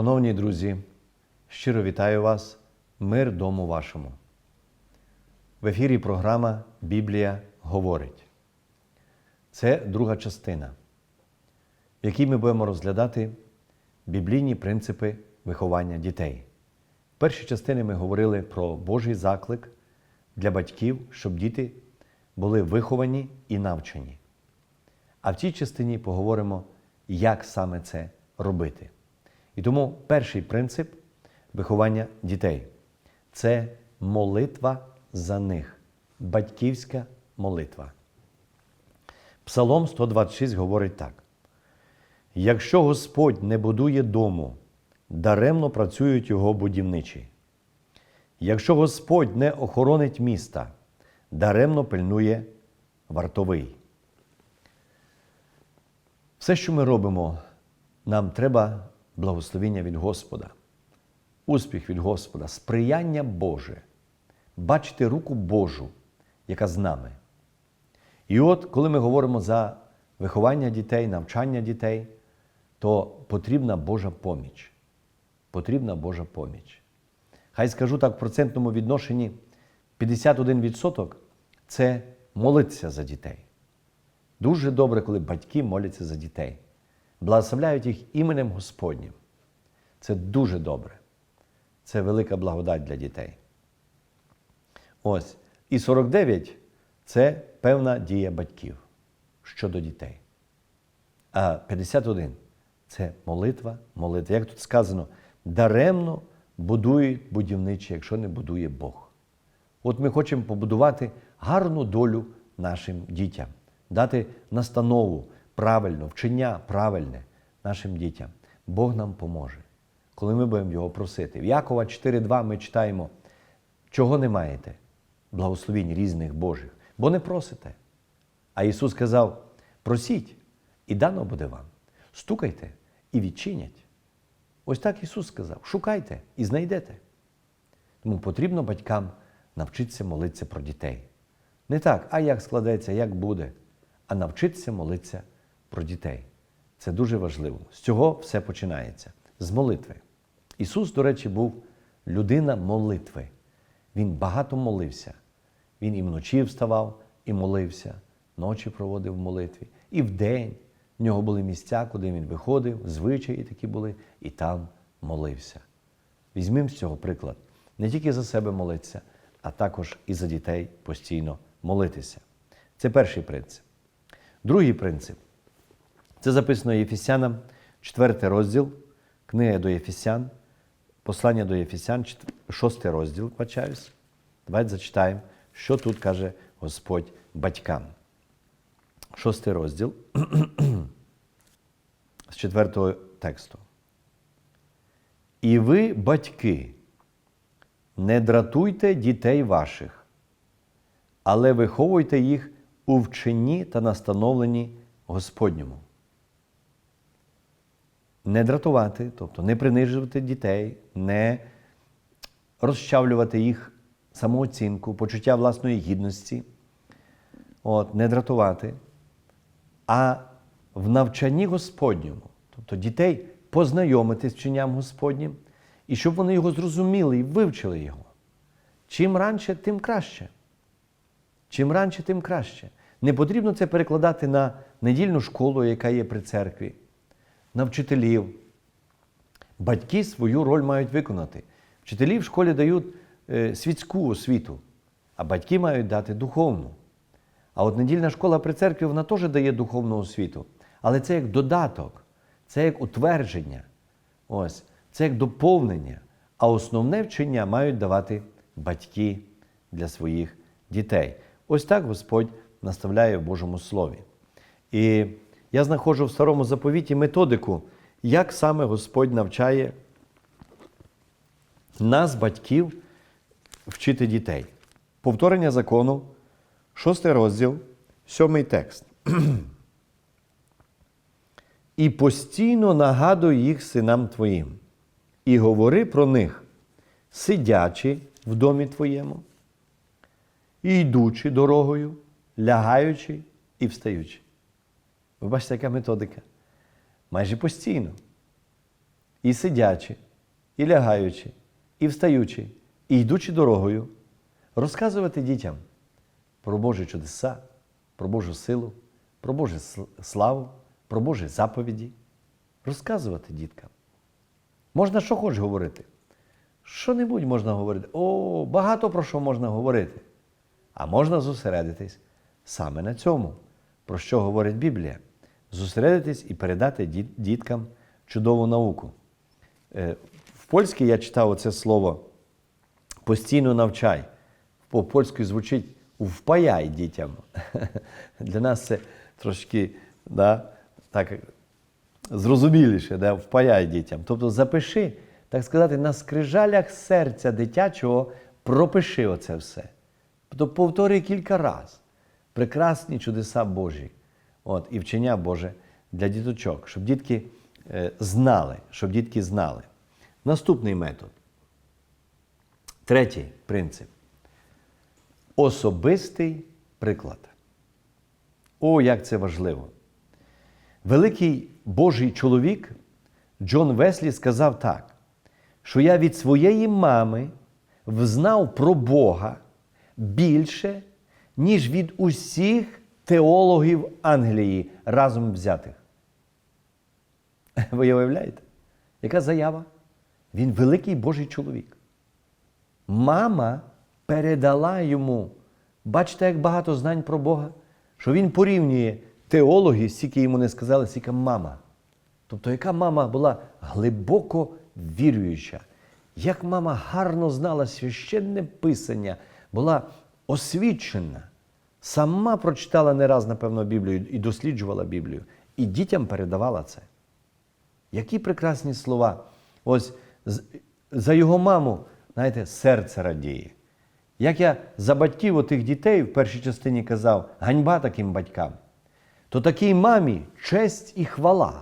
Шановні друзі, щиро вітаю вас, мир дому вашому. В ефірі програма Біблія говорить. Це друга частина, в якій ми будемо розглядати біблійні принципи виховання дітей. В першій частині ми говорили про Божий заклик для батьків, щоб діти були виховані і навчені. А в цій частині поговоримо, як саме це робити. І тому перший принцип виховання дітей це молитва за них, батьківська молитва. Псалом 126 говорить так: якщо Господь не будує дому, даремно працюють його будівничі. Якщо Господь не охоронить міста, даремно пильнує вартовий. Все, що ми робимо, нам треба благословіння від Господа, успіх від Господа, сприяння Боже, бачити руку Божу, яка з нами. І от, коли ми говоримо за виховання дітей, навчання дітей, то потрібна Божа поміч. Потрібна Божа поміч. Хай скажу так, в процентному відношенні 51% це молитися за дітей. Дуже добре, коли батьки моляться за дітей, благословляють їх іменем Господнім. Це дуже добре. Це велика благодать для дітей. Ось. І 49 це певна дія батьків щодо дітей. А 51 це молитва, молитва. Як тут сказано, даремно будують будівничі, якщо не будує Бог. От ми хочемо побудувати гарну долю нашим дітям, дати настанову правильно, вчення правильне нашим дітям. Бог нам поможе, коли ми будемо його просити. В Якова 4.2 ми читаємо, чого не маєте, благословінь різних Божих, бо не просите. А Ісус сказав: просіть, і дано буде вам. Стукайте і відчинять. Ось так Ісус сказав: шукайте і знайдете. Тому потрібно батькам навчитися молитися про дітей. Не так, а як складеться, як буде, а навчитися молитися про дітей. Це дуже важливо. З цього все починається. З молитви. Ісус, до речі, був людина молитви. Він багато молився. Він і вночі вставав і молився, ночі проводив в молитві, і вдень. В нього були місця, куди він виходив, звичаї такі були, і там молився. Візьмемо з цього приклад. Не тільки за себе молитися, а також і за дітей постійно молитися. Це перший принцип. Другий принцип це записано Єфісянам, 4 розділ, книга до Єфісян, послання до Єфісян, 6 розділ, бачаюсь. Давайте зачитаємо, що тут каже Господь батькам. Шостий розділ з четвертого тексту. І ви, батьки, не дратуйте дітей ваших, але виховуйте їх у вченні та настановленні Господньому. Не дратувати, тобто не принижувати дітей, не розчавлювати їх самооцінку, почуття власної гідності, от, не дратувати, а в навчанні Господньому, тобто дітей познайомити з вченням Господнім, і щоб вони його зрозуміли і вивчили його. Чим раніше, тим краще. Чим раніше, тим краще. Не потрібно це перекладати на недільну школу, яка є при церкві, на вчителів. Батьки свою роль мають виконати. Вчителі в школі дають е, світську освіту, а батьки мають дати духовну. А от недільна школа при церкві вона теж дає духовну освіту. Але це як додаток, це як утвердження, ось, це як доповнення. А основне вчення мають давати батьки для своїх дітей. Ось так Господь наставляє в Божому Слові. І я знаходжу в старому заповіті методику, як саме Господь навчає нас, батьків, вчити дітей. Повторення закону, шостий розділ, сьомий текст. І постійно нагадуй їх синам твоїм, і говори про них, сидячи в домі твоєму, і йдучи дорогою, лягаючи і встаючи. Ви бачите, яка методика? Майже постійно. і сидячи, і лягаючи, і встаючи, і йдучи дорогою, розказувати дітям про Божі чудеса, про Божу силу, про Божу славу, про Божі заповіді. Розказувати діткам. Можна що хоч говорити. Що-небудь можна говорити. О, багато про що можна говорити. А можна зосередитись саме на цьому, про що говорить Біблія. Зосередитись і передати діткам чудову науку. Е, В польській я читав оце слово постійно навчай. По польською звучить впаяй дітям. Для нас це трошки да, так, зрозуміліше, да, впаяй дітям. Тобто запиши, так сказати, на скрижалях серця дитячого пропиши оце все. Тобто повтори кілька разів. Прекрасні чудеса Божі. От, і вчення Боже для діточок, щоб дітки е, знали, щоб дітки знали. Наступний метод. Третій принцип. Особистий приклад. О, як це важливо! Великий Божий чоловік Джон Веслі сказав так, що я від своєї мами взнав про Бога більше, ніж від усіх теологів Англії разом взятих. Ви уявляєте? Яка заява? Він великий Божий чоловік. Мама передала йому, бачите, як багато знань про Бога, що він порівнює теологи, стільки йому не сказали, стільки мама. Тобто, яка мама була глибоко віруюча, як мама гарно знала священне писання, була освічена, сама прочитала не раз, напевно, Біблію і досліджувала Біблію, і дітям передавала це. Які прекрасні слова. Ось за його маму, знаєте, серце радіє. Як я за батьків отих дітей в першій частині казав, ганьба таким батькам, то такій мамі честь і хвала.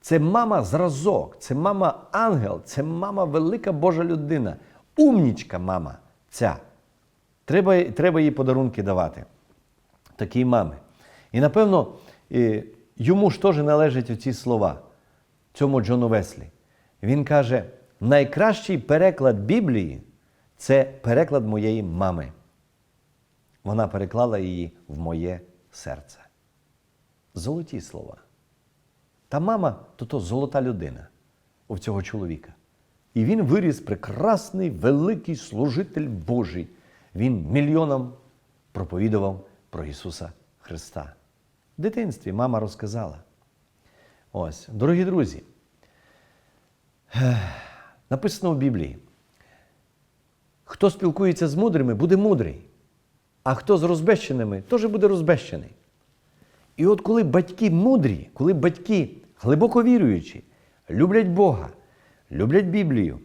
Це мама зразок, це мама ангел, це мама велика Божа людина, умнічка мама ця. Треба, треба їй подарунки давати. Такій мами. І напевно, йому ж теж належать оці слова, цьому Джону Веслі. Він каже: найкращий переклад Біблії це переклад моєї мами. Вона переклала її в моє серце. Золоті слова. Та мама то то золота людина у цього чоловіка. І він виріс прекрасний, великий служитель Божий. Він мільйонам проповідував про Ісуса Христа. В дитинстві мама розказала. Ось, дорогі друзі, написано в Біблії: хто спілкується з мудрими, буде мудрий, а хто з розбещеними, теж буде розбещений. І от коли батьки мудрі, коли батьки глибоко віруючі, люблять Бога, люблять Біблію,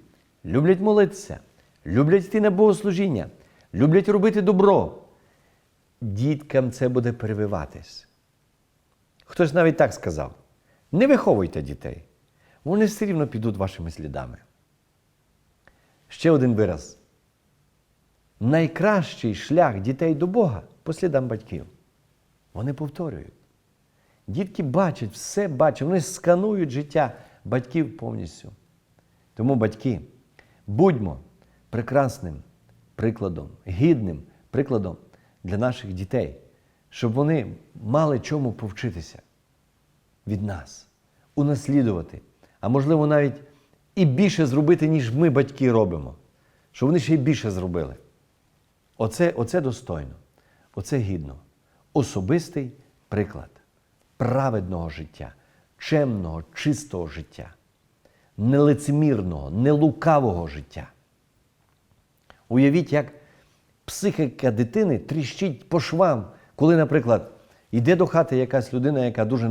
люблять молитися, люблять йти на богослужіння, люблять робити добро, діткам це буде прививатись. Хтось навіть так сказав: не виховуйте дітей, вони все рівно підуть вашими слідами. Ще один вираз. Найкращий шлях дітей до Бога по слідам батьків. Вони повторюють. Дітки бачать, все бачать, вони сканують життя батьків повністю. Тому, батьки, будьмо прекрасним прикладом, гідним прикладом для наших дітей, щоб вони мали чому повчитися від нас, унаслідувати, а можливо навіть і більше зробити, ніж ми, батьки, робимо, щоб вони ще й більше зробили. Оце, оце достойно, оце гідно. Особистий приклад праведного життя, чемного, чистого життя, нелицемірного, нелукавого життя. Уявіть, як психіка дитини тріщить по швам, коли, наприклад, йде до хати якась людина, яка дуже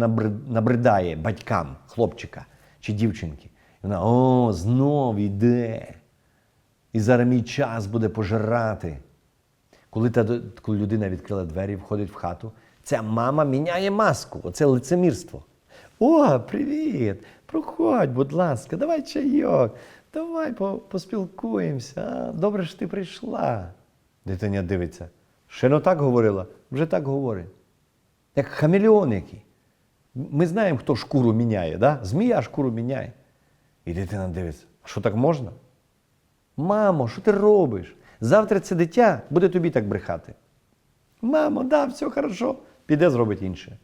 набридає батькам хлопчика чи дівчинки. І вона о, знов йде. І зараз мій час буде пожирати. Коли, та, коли людина відкрила двері, входить в хату, ця мама міняє маску. Оце лицемірство. О, привіт! Проходь, будь ласка, давай чайок, давай поспілкуємося. Добре, що ти прийшла. Дитиня дивиться. Ще не так говорила, вже так говорить. Як хамелеон який. Ми знаємо, хто шкуру міняє, да? змія шкуру міняє. І дитина дивиться, а що так можна? Мамо, що ти робиш? Завтра це дитя буде тобі так брехати. Мамо, да, все хорошо, піде зробить інше.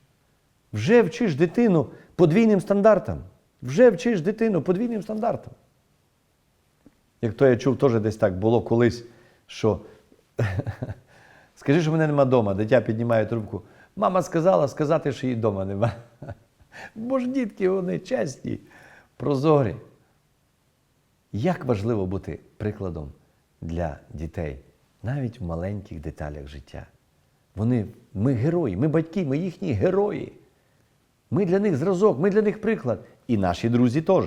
Вже вчиш дитину подвійним стандартам. Вже вчиш дитину подвійним стандартам. Як то я чув, теж десь так було колись, що скажи, що мене нема вдома, дитя піднімає трубку. Мама сказала сказати, що її вдома нема. Бо ж дітки, вони чесні, прозорі. Як важливо бути прикладом для дітей, навіть в маленьких деталях життя. Вони, ми герої, ми батьки, ми їхні герої. Ми для них зразок, ми для них приклад. І наші друзі теж.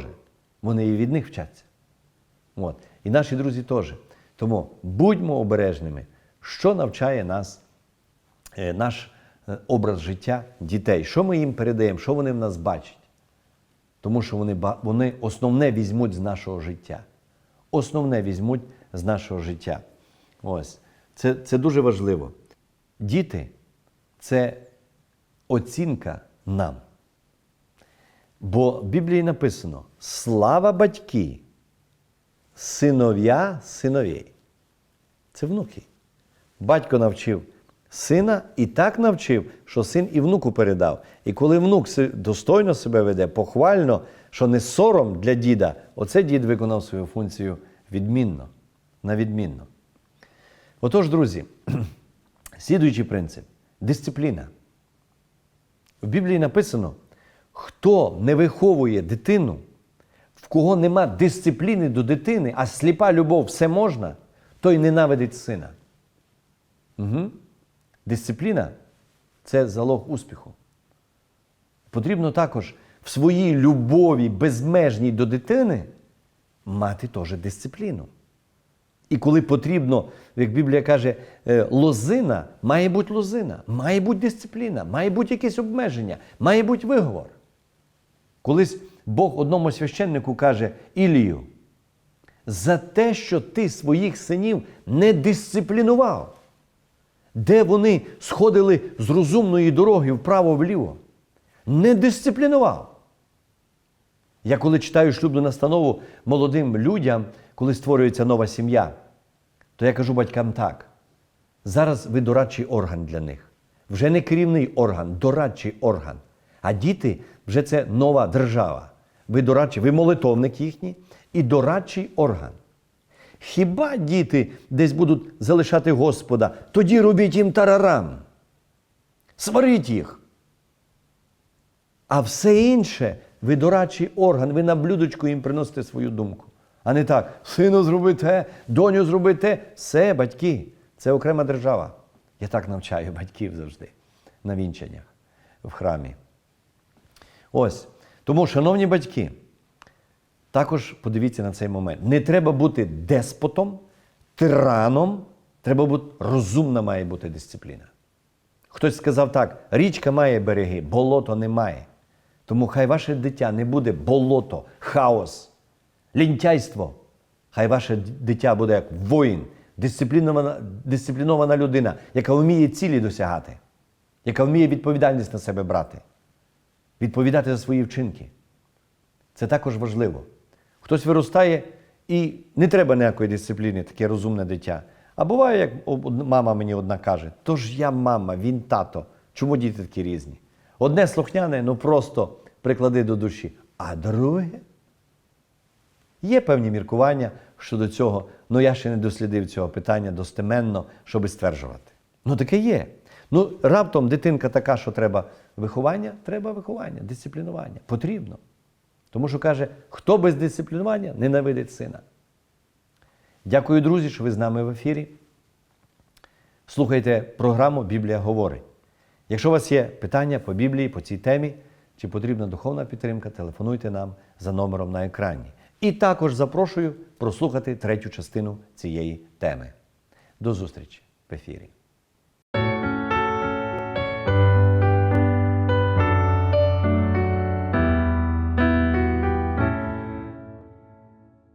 Вони і від них вчаться. От. І наші друзі теж. Тому будьмо обережними, що навчає нас е, наш е, образ життя дітей, що ми їм передаємо, що вони в нас бачать. Тому що вони, вони основне візьмуть з нашого життя. Основне візьмуть з нашого життя. Ось. Це, це дуже важливо. Діти це оцінка нам. Бо в Біблії написано: слава батьки, синов'я синовій. Це внуки. Батько навчив сина і так навчив, що син і внуку передав. І коли внук достойно себе веде, похвально, що не сором для діда, оце дід виконав свою функцію відмінно, на відмінно. Отож, друзі, слідуючий принцип дисципліна. В Біблії написано: хто не виховує дитину, в кого нема дисципліни до дитини, а сліпа любов все можна, той ненавидить сина. Угу. Дисципліна це залог успіху. Потрібно також в своїй любові безмежній до дитини мати теж дисципліну. І коли потрібно, як Біблія каже, е, лозина, має бути лозина, має бути дисципліна, має бути якесь обмеження, має бути виговор. Колись Бог одному священнику каже Ілію, за те, що ти своїх синів не дисциплінував, де вони сходили з розумної дороги вправо-вліво, не дисциплінував. Я коли читаю шлюбну настанову молодим людям, коли створюється нова сім'я, то я кажу батькам так: зараз ви дорадчий орган для них. Вже не керівний орган, дорадчий орган. А діти вже це нова держава. Ви дорадчий, ви молитовник їхній і дорадчий орган. Хіба діти десь будуть залишати Господа, тоді робіть їм тарарам. Сваріть їх. А все інше, ви дорадчий орган, ви на блюдочку їм приносите свою думку. А не так, сину зроби те, доню зроби те. Все, батьки, це окрема держава. Я так навчаю батьків завжди на вінчаннях в храмі. Ось. Тому, шановні батьки, також подивіться на цей момент. Не треба бути деспотом, тираном, треба бути розумна має бути дисципліна. Хтось сказав так: річка має береги, болото не має. Тому хай ваше дитя не буде болото, хаос, лінтяйство. Хай ваше дитя буде як воїн, дисциплінована, дисциплінована людина, яка вміє цілі досягати, яка вміє відповідальність на себе брати, відповідати за свої вчинки. Це також важливо. Хтось виростає і не треба ніякої дисципліни, таке розумне дитя. А буває, як мама мені одна каже, то ж я мама, він тато. Чому діти такі різні? Одне слухняне, ну просто приклади до душі. А друге є певні міркування щодо цього, але я ще не дослідив цього питання достеменно, щоб стверджувати. Ну таке є. Ну, раптом дитинка така, що треба виховання, треба виховання, дисциплінування. Потрібно. Тому що каже, хто без дисциплінування ненавидить сина. Дякую, друзі, що ви з нами в ефірі. Слухайте програму Біблія говорить. Якщо у вас є питання по Біблії, по цій темі, чи потрібна духовна підтримка, телефонуйте нам за номером на екрані. І також запрошую прослухати третю частину цієї теми. До зустрічі в ефірі.